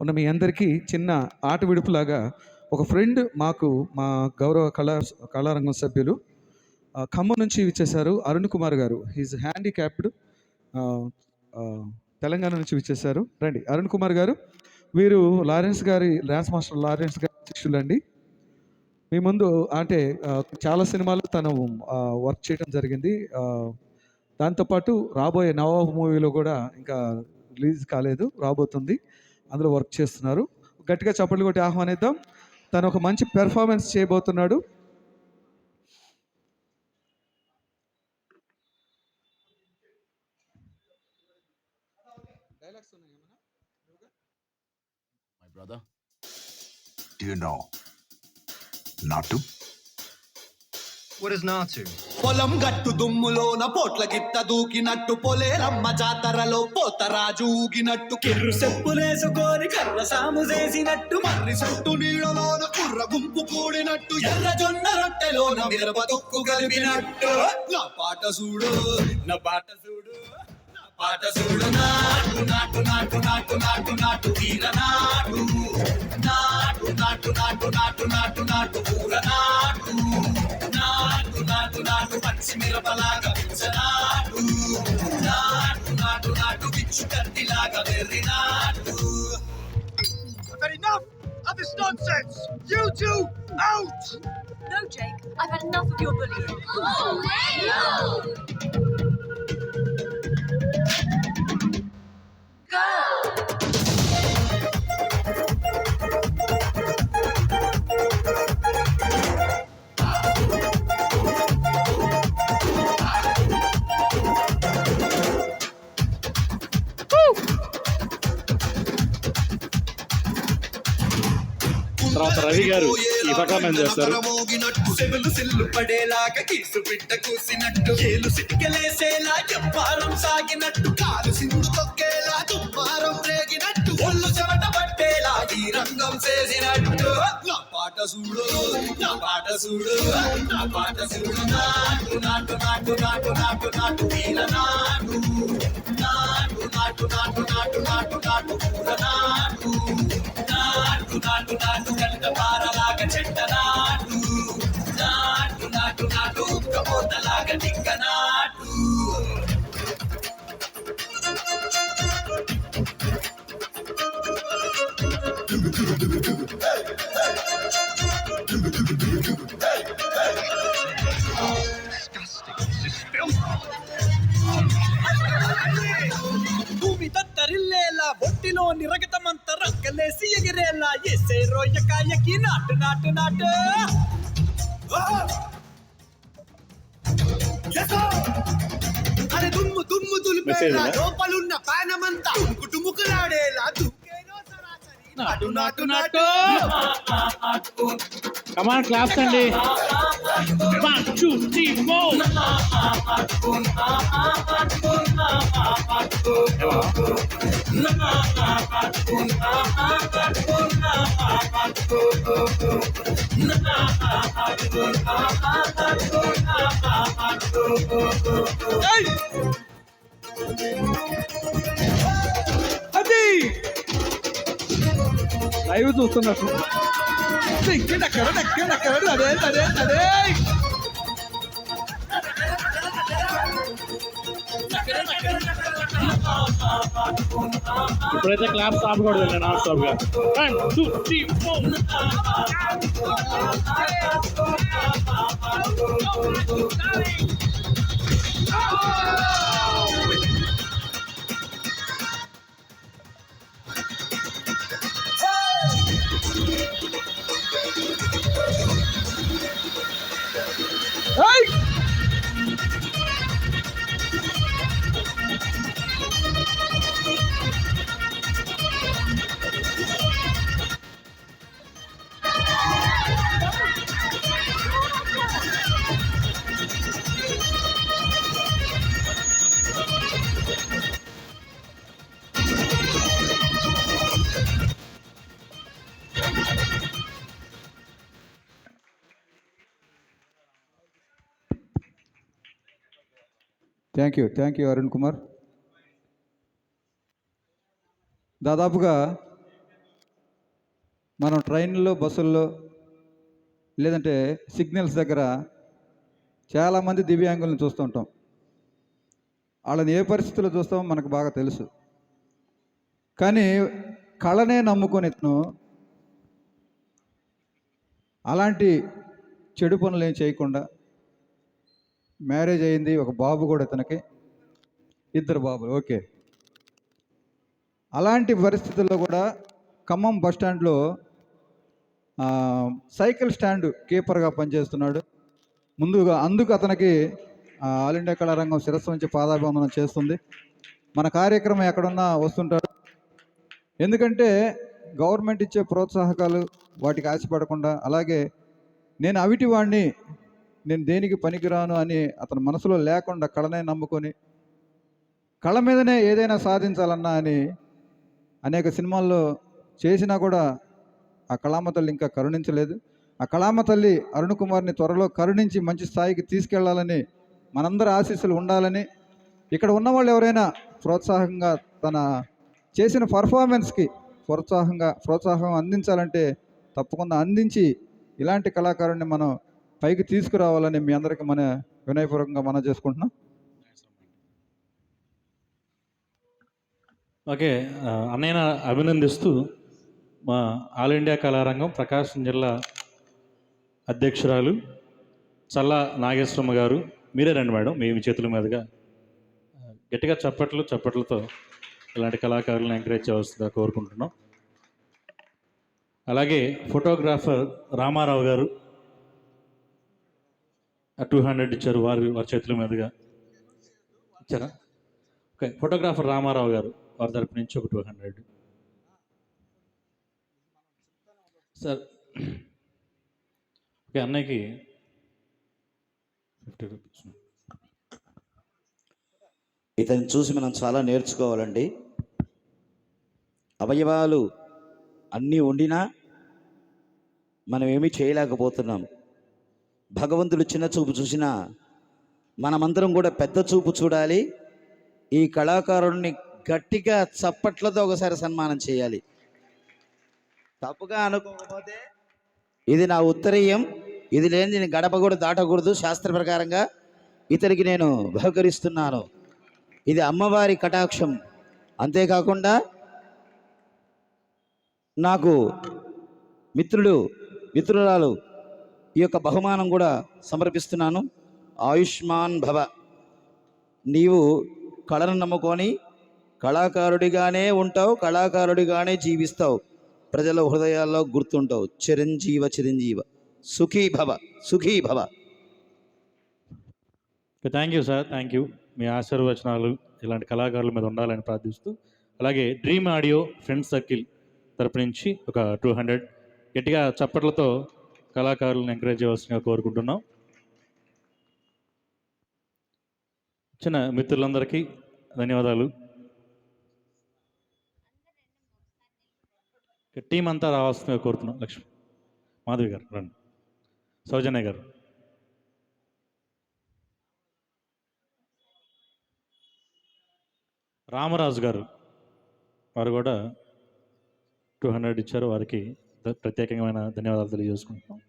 ఉన్న మీ అందరికీ చిన్న ఆట విడుపులాగా ఒక ఫ్రెండ్ మాకు మా గౌరవ కళా కళారంగం సభ్యులు ఖమ్మం నుంచి విచ్చేశారు అరుణ్ కుమార్ గారు. హీజ్ హ్యాండిక్యాప్డ్ తెలంగాణ నుంచి విచ్చేశారు. రండి అరుణ్ కుమార్ గారు. వీరు లారెన్స్ గారి డాన్స్ మాస్టర్ లారెన్స్ గారి శిష్యులండి. మీ ముందు అంటే చాలా సినిమాలు తను వర్క్ చేయడం జరిగింది. దాంతోపాటు రాబోయే నవాబ్ మూవీలో కూడా ఇంకా రిలీజ్ కాలేదు రాబోతుంది. అందులో వర్క్ చేస్తున్నారు. గట్టిగా చప్పట్లు కొట్టి ఆహ్వానిద్దాం. తను ఒక మంచి పెర్ఫార్మెన్స్ చేయబోతున్నాడు. My brother. Do you know not to? What is Natu? పొలం గట్టు దుమ్ములోన పోట్ల గిత్త దూకినట్టు పొలేరమ్మ జాతరలో పోతరాజు ఊగినట్టు. కిర్రు చెప్పులేసుకొని కర్ర సాము చేసినట్టు మర్రి సట్టు నీడలోన కుర్ర గుంపు కూడినట్టు ఎర్ర జొన్న రొట్టెలోన మిరప తొక్కు కలిపినట్టు. నా పాట చూడు నా పాట చూడు నా పాట చూడు. నాటు నాటు నాటు నాటు నాటు నాటు తీర నాటు. మిరపలాగా పిచ్చనాటు నాటు నాటు నాటు పిచ్చు కత్తిలాగా వెర్రి నాటు I've had enough of this nonsense. You two out. No, Jake, I've had enough of your bullying. Oh, Go! తర్వాత రవి గారు ఈ పర్ఫార్మెన్స్ చేస్తారు. పడేలాగా కీసు బిడ్డ కూసినట్టు. ఏలు సిక్కలేసేలా సాగినట్టు. కాలు సిండు తొక్కేలా దుమ్మారం రేగినట్టు. ఒళ్ళు చెమట పట్టేలా ఈ రంగం చేసినట్టు. నా పాట చూడు నా పాట చూడు నా పాట చూడు. నాటు నాటు నాటు నాటు నాటు నాటు నాటు నాటు నాటు నాటు కనుక పారలాగా చెట్ట నాటు. నాటు నాటు నాటు ఉక్కమోతలాగా దిక్క నాటు. భూమి తత్తరిల్లేలా ఒట్టిలో నిరగతమంత రక్కలేసి ఎగిరేలా ఎసే రోయకాయకి నాటు నాటు నాటు. అరే దుమ్ము దుమ్ము దులిపేలా లోపలున్న పానమంతా టుముకు టుముకులాడేలా దుక్కేనో సరాసరి. నాటు నాటు నాటు Come on, clap and One, two, three, four. Hey! Aí eu tô na దగ్గర దగ్గర అదే అదే అదే ఇప్పుడైతే క్లాప్స్ ఆపకూడదు నాన్ స్టాప్గా one two three four thank you thank you Arun Kumar దాదాపుగా మనం ట్రైన్లో బస్సుల్లో లేదంటే సిగ్నల్స్ దగ్గర చాలామంది దివ్యాంగులను చూస్తుంటాం వాళ్ళని ఏ పరిస్థితుల్లో చూస్తామో మనకు బాగా తెలుసు. కానీ కళనే నమ్ముకొని ఇతను అలాంటి చెడు పనులు ఏం చేయకుండా మ్యారేజ్ అయింది ఒక బాబు కూడా తనకి. ఇద్దరు బాబులు ఓకే. అలాంటి పరిస్థితుల్లో కూడా ఖమ్మం బస్ స్టాండ్లో సైకిల్ స్టాండ్ కీపర్గా పనిచేస్తున్నాడు. ముందుగా అందుకు అతనికి ఆల్ ఇండియా కళారంగం శిరస్సు నుంచి పాదాభివందనం చేస్తుంది. మన కార్యక్రమం ఎక్కడున్నా వస్తుంటాడు. ఎందుకంటే గవర్నమెంట్ ఇచ్చే ప్రోత్సాహకాలు వాటికి ఆశపడకుండా అలాగే నేను అవిటి వాడిని నేను దేనికి పనికిరాను అని అతని మనసులో లేకుండా కళనే నమ్ముకొని కళ మీదనే ఏదైనా సాధించాలన్నా అని అనేక సినిమాల్లో చేసినా కూడా ఆ కళామ తల్లి ఇంకా కరుణించలేదు. ఆ కళామ తల్లి అరుణ్ కుమార్ని త్వరలో కరుణించి మంచి స్థాయికి తీసుకెళ్ళాలని మనందరి ఆశీస్సులు ఉండాలని ఇక్కడ ఉన్న వాళ్ళు ఎవరైనా ప్రోత్సాహంగా తన చేసిన పర్ఫార్మెన్స్కి ప్రోత్సాహంగా ప్రోత్సాహం అందించాలంటే తప్పకుండా అందించి ఇలాంటి కళాకారుణ్ణి మనం పైకి తీసుకురావాలని మీ అందరికీ మన వినయపూర్వకంగా మనం చేసుకుంటున్నాం. ఓకే అన్నయ్య అభినందిస్తూ మా ఆల్ ఇండియా కళారంగం ప్రకాశం జిల్లా అధ్యక్షురాలు చల్లా నాగేశ్వరమ్మ గారు మీరే రండి మేడం మీ చేతుల మీదుగా. గట్టిగా చప్పట్లు చప్పట్లతో ఇలాంటి కళాకారులను ఎంకరేజ్ చేయవలసిందిగా కోరుకుంటున్నాం. అలాగే ఫోటోగ్రాఫర్ రామారావు గారు టూ హండ్రెడ్ ఇచ్చారు వారి వారి చేతుల మీదుగా. ఇచ్చారా? ఓకే ఫోటోగ్రాఫర్ రామారావు గారు వారి తరపు నుంచి ఒక టూ హండ్రెడ్ సార్ ఓకే అన్నయ్యకి ఫిఫ్టీ రూపీస్ ఇతన్ని చూసి మనం చాలా నేర్చుకోవాలండి. అవయవాలు అన్నీ ఉండినా మనం ఏమీ చేయలేకపోతున్నాం. భగవంతుడు చిన్న చూపు చూసినా మనమందరం కూడా పెద్ద చూపు చూడాలి. ఈ కళాకారుడిని గట్టిగా చప్పట్లతో ఒకసారి సన్మానం చేయాలి. తప్పుగా అనుకోకపోతే ఇది నా ఉత్తరీయం. ఇది లేని నేను గడప కూడా దాటకూడదు శాస్త్ర ప్రకారంగా. ఇతనికి నేను బహుకరిస్తున్నాను. ఇది అమ్మవారి కటాక్షం. అంతేకాకుండా నాకు మిత్రుడు మిత్రురాలు ఈ యొక్క బహుమానం కూడా సమర్పిస్తున్నాను. ఆయుష్మాన్ భవ. నీవు కళను నమ్ముకొని కళాకారుడిగానే ఉంటావు కళాకారుడిగానే జీవిస్తావు. ప్రజల హృదయాల్లో గుర్తుంటావు. చిరంజీవ చిరంజీవ. సుఖీ భవ సుఖీ భవ. Thank you sir thank you మీ ఆశీర్వచనాలు ఇలాంటి కళాకారుల మీద ఉండాలని ప్రార్థిస్తూ అలాగే డ్రీమ్ ఆడియో ఫ్రెండ్ సర్కిల్ తరపు నుంచి ఒక టూ హండ్రెడ్ గట్టిగా చప్పట్లతో కళాకారులను ఎంకరేజ్ చేయవలసిందిగా కోరుకుంటున్నాం. చిన్న మిత్రులందరికీ ధన్యవాదాలు. టీం అంతా రావాల్సిందిగా కోరుతున్నాం. లక్ష్మి మాధవి గారు రండి. సౌజన్య గారు. రామరాజు గారు వారు కూడా టూ హండ్రెడ్ ఇచ్చారు వారికి ప్రత్యేకమైన ధన్యవాదాలు తెలియజేసుకుంటున్నాం.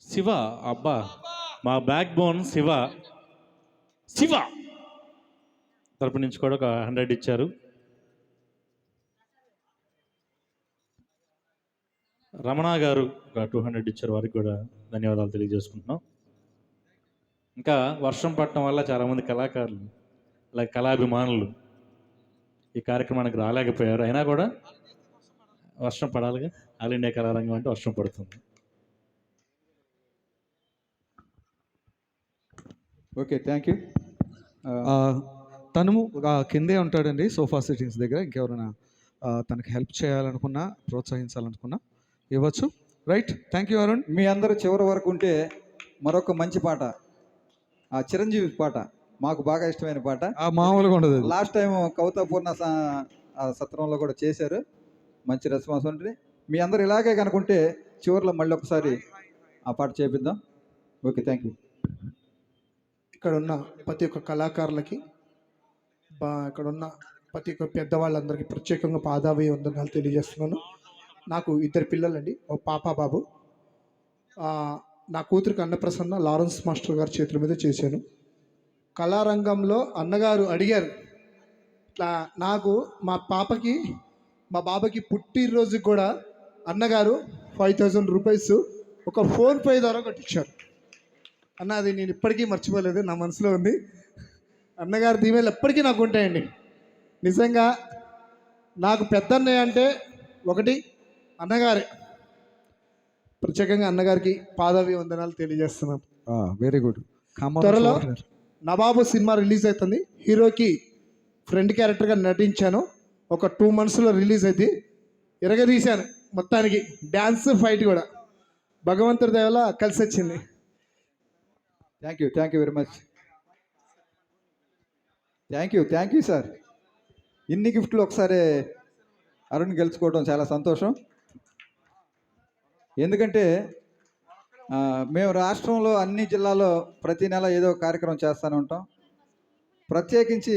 శివ అబ్బా. మా బ్యాక్ బోన్ శివ. శివ! తరపు నుంచి కూడా ఒక హండ్రెడ్ ఇచ్చారు. రమణ గారు ఒక టూ హండ్రెడ్ ఇచ్చారు. వారికి కూడా ధన్యవాదాలు తెలియజేసుకుంటున్నాం. ఇంకా వర్షం పడటం వల్ల చాలామంది కళాకారులు అలాగే కళాభిమానులు ఈ కార్యక్రమానికి రాలేకపోయారు. అయినా కూడా వర్షం పడాలిగా? ఆల్ ఇండియా కళారంగం అంటే వర్షం పడుతుంది. Okay thank you. తను కిందే ఉంటాడండి సోఫా సిట్టింగ్స్ దగ్గర. ఇంకెవరైనా తనకి హెల్ప్ చేయాలనుకున్నా ప్రోత్సహించాలనుకున్నా ఇవ్వచ్చు. Right thank you Arun. మీ అందరూ చివరి వరకు ఉంటే మరొక మంచి పాట ఆ చిరంజీవి పాట మాకు బాగా ఇష్టమైన పాట. ఆ మామూలుగా ఉండదు. లాస్ట్ టైం కవితాపూర్ణ సత్రంలో కూడా చేశారు. మంచి రెస్పాన్స్ ఉంటుంది. మీ అందరు ఇలాగే కనుకుంటే చివరిలో మళ్ళీ ఒకసారి ఆ పాట చేపిద్దాం. Okay thank you. ఇక్కడ ఉన్న ప్రతి ఒక్క కళాకారులకి బా ఇక్కడ ఉన్న ప్రతి ఒక్క పెద్దవాళ్ళందరికీ ప్రత్యేకంగా పాదావి వందనాలు తెలియజేస్తున్నాను. నాకు ఇద్దరు పిల్లలండి ఓ పాప బాబు. నా కూతురికి అన్నప్రసన్న లారెన్స్ మాస్టర్ గారి చేతుల మీద చేశాను. కళారంగంలో అన్నగారు అడిగారు ఇట్లా నాకు మా పాపకి మా బాబాకి పుట్టినరోజుకి కూడా అన్నగారు ఫైవ్ థౌజండ్ రూపీస్ ఒక ఫోన్పే ద్వారా కట్టించారు. అన్న అది నేను ఇప్పటికీ మర్చిపోలేదు నా మనసులో ఉంది. అన్నగారి దీవెలు ఎప్పటికీ నాకు ఉంటాయండి. నిజంగా నాకు పెద్ద అన్నయ్య అంటే ఒకటి అన్నగారే. ప్రత్యేకంగా అన్నగారికి పాదవి వందనాలు తెలియజేస్తున్నాను. వెరీ గుడ్ త్వరలో నవాబు సినిమా రిలీజ్ అవుతుంది. హీరోకి ఫ్రెండ్ క్యారెక్టర్గా నటించాను. ఒక టూ మంత్స్లో రిలీజ్ అయింది. ఎరగదీశాను మొత్తానికి. డ్యాన్స్ ఫైట్ కూడా. భగవంతుడి దయవల్ల కలిసి వచ్చింది. Thank you thank you very much thank you thank you sir ఇన్ని గిఫ్ట్లు ఒకసారి అరుణ్ గెలుచుకోవడం చాలా సంతోషం. ఎందుకంటే మేము రాష్ట్రంలో అన్ని జిల్లాలో ప్రతి నెల ఏదో కార్యక్రమం చేస్తూనే ఉంటాం. ప్రత్యేకించి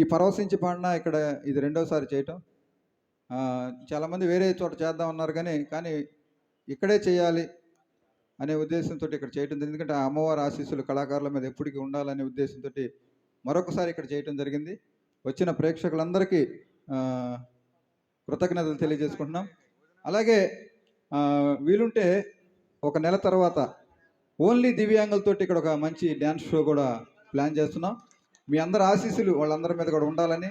ఈ పరవశించి పాడిన ఇక్కడ ఇది రెండోసారి చేయటం. చాలామంది వేరే చోట చేద్దాం అన్నారు కానీ కానీ ఇక్కడే చేయాలి అనే ఉద్దేశంతో ఇక్కడ చేయటం జరిగింది. ఎందుకంటే ఆ అమ్మవారి ఆశీస్సులు కళాకారుల మీద ఎప్పటికీ ఉండాలనే ఉద్దేశంతో మరొకసారి ఇక్కడ చేయటం జరిగింది. వచ్చిన ప్రేక్షకులందరికీ కృతజ్ఞతలు తెలియజేసుకుంటున్నాం. అలాగే వీలుంటే ఒక నెల తర్వాత ఓన్లీ దివ్యాంగులతోటి ఇక్కడ ఒక మంచి డ్యాన్స్ షో కూడా ప్లాన్ చేస్తున్నాం. మీ అందరి ఆశీస్సులు వాళ్ళందరి మీద కూడా ఉండాలని.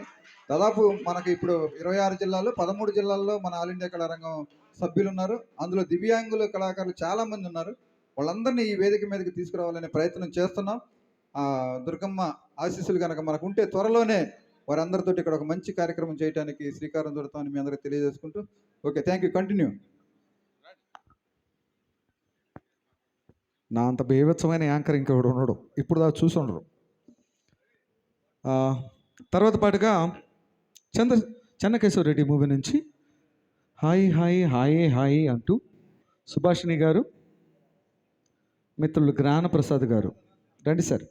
దాదాపు మనకి ఇప్పుడు ఇరవై ఆరు జిల్లాల్లో పదమూడు జిల్లాల్లో మన ఆల్ ఇండియా కళారంగం సభ్యులు ఉన్నారు అందులో దివ్యాంగుల కళాకారులు చాలామంది ఉన్నారు. వాళ్ళందరినీ ఈ వేదిక మీదకి తీసుకురావాలనే ప్రయత్నం చేస్తున్నాం. దుర్గమ్మ ఆశీస్సులు కనుక మనకు ఉంటే త్వరలోనే వారందరితోటి ఇక్కడ ఒక మంచి కార్యక్రమం చేయడానికి శ్రీకారం చుడతామని మీ అందరికీ తెలియజేసుకుంటూ. Okay thank you. కంటిన్యూ. నా అంత బీభత్సమైన యాంకర్ ఇంకెవడు ఉండడు. ఇప్పుడు దాకా చూసి ఉండరు. తర్వాత పాటుగా చంద్ర చెన్నకేశ్వర రెడ్డి మూవీ నుంచి హాయ్ హాయ్ హాయ్ హాయ్ అంటూ సుభాషిణి గారు మిత్రులు జ్ఞానప్రసాద్ గారు. రండి సార్.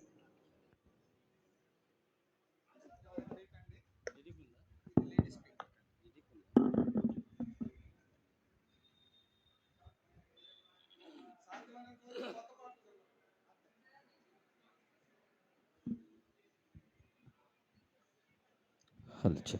हलचल